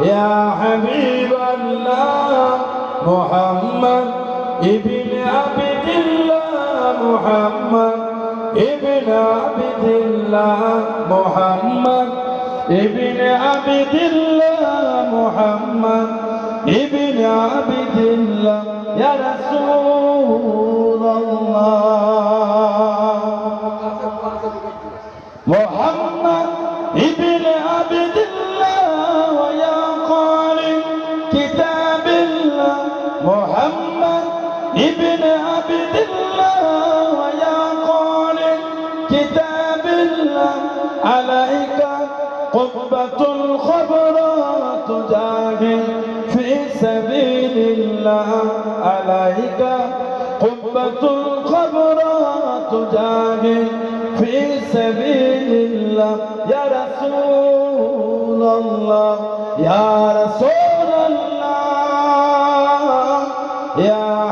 يا حبيب الله محمد ابن عبد الله محمد ابن عبد الله محمد ابن عبد الله محمد ابن عبد الله يا رسول الله محمد ابن عبد كتاب الله محمد ابن عبد الله ويا قارئ كتاب الله عليك قبة الخبراء تجاهد في سبيل الله. عليك قبة الخبراء تجاهد في سبيل الله. يا رسول الله يا رسول